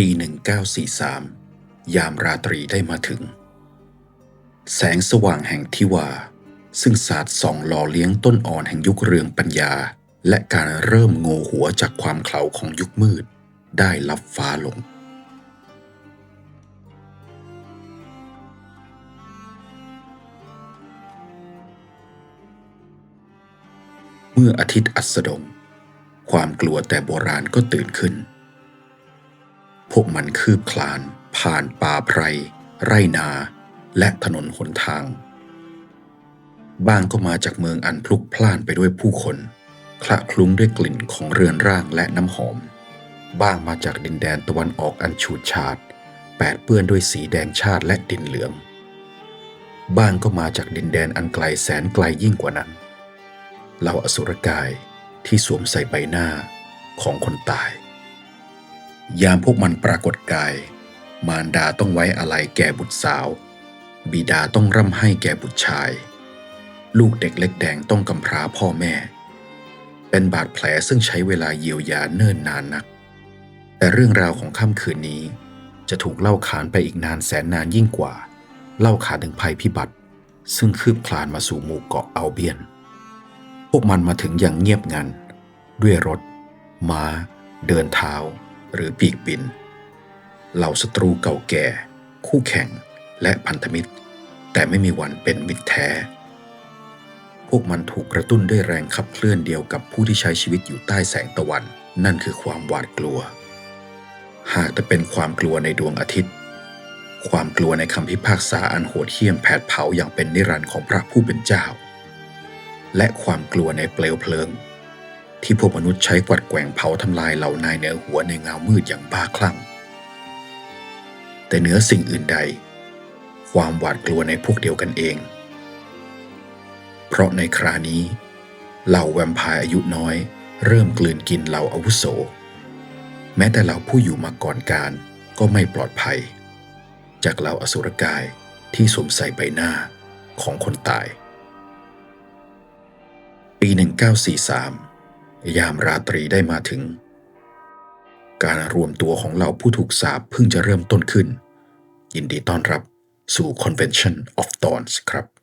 ปี 1943 ยามราตรีได้มาถึง แสงสว่างแห่งทิวา ซึ่งสาดส่องหล่อเลี้ยงต้นอ่อนแห่งยุคเรืองปัญญา และการเริ่มโงหัวจากความเขลาของยุคมืด ได้ลับฟ้าลงเมื่ออาทิตย์อัสดง ความกลัวแต่โบราณก็ตื่นขึ้น พวกมันคืบคลาน ผ่านป่าไพร ไรนา และถนนหนทาง บ้างก็มาจากเมืองอันพลุกพล่านไปด้วยผู้คน คละคลุ้งด้วยกลิ่นของเรือนร่างและน้ำหอม บ้างมาจากดินแดนตะวันออกอันฉูดฉาด แปดเปื้อนด้วยสีแดงชาติและดินเหลือง บ้างก็มาจากดินแดนอันไกลแสนไกลยิ่งกว่านั้น เหล่าอสุรกายที่สวมใส่ใบหน้าของคนตาย ยามพวกมันปรากฏกาย มารดาต้องไว้อะไรแก่บุตรสาว บิดาต้องร่ำให้แก่บุตรชาย ลูกเด็กเล็กแดงต้องกำพร้าพ่อแม่ เป็นบาดแผลซึ่งใช้เวลาเยียวยาเนิ่นนานนัก แต่เรื่องราวของค่ำคืนนี้ จะถูกเล่าขานไปอีกนานแสนนานยิ่งกว่า เล่าขานถึงภัยพิบัติ ซึ่งคืบคลานมาสู่หมู่เกาะอัลเบียน พวกมันมาถึงอย่างเงียบงัน ด้วยรถ ม้า เดินเท้า หรือปีกบิน เหล่าศัตรูเก่าแก่ คู่แข่งและพันธมิตร แต่ไม่มีวันเป็นมิตรแท้ พวกมันถูกกระตุ้นด้วยแรงขับเคลื่อนเดียวกับผู้ที่ใช้ชีวิตอยู่ใต้แสงตะวัน นั่นคือความหวาดกลัว หากแต่เป็นความกลัวในดวงอาทิตย์ ความกลัวในคำพิพากษาอันโหดเหี้ยมแผดเผาอย่างเป็นนิรันดร์ของพระผู้เป็นเจ้า และความกลัวในเปลวเพลิง ที่พวกมนุษย์ใช้กวัดแกว่งเผาทำลายเหล่านายเหนือหัวในเงามืดอย่างบ้าคลั่ง แต่เหนือสิ่งอื่นใด ความหวาดกลัวในพวกเดียวกันเอง เพราะในครานี้ เหล่าแวมไพร์อายุน้อย เริ่มกลืนกินเหล่าอาวุโส แม้แต่เหล่าผู้อยู่มาก่อนการก็ไม่ปลอดภัย จากเหล่าอสุรกายที่สวมใส่ใบหน้าของคนตาย ปี 1943 ยามราตรีได้มาถึง การรวมตัวของเราผู้ถูกสาปเพิ่งจะเริ่มต้นขึ้น ยินดีต้อนรับสู่ Convention of Thorns ครับ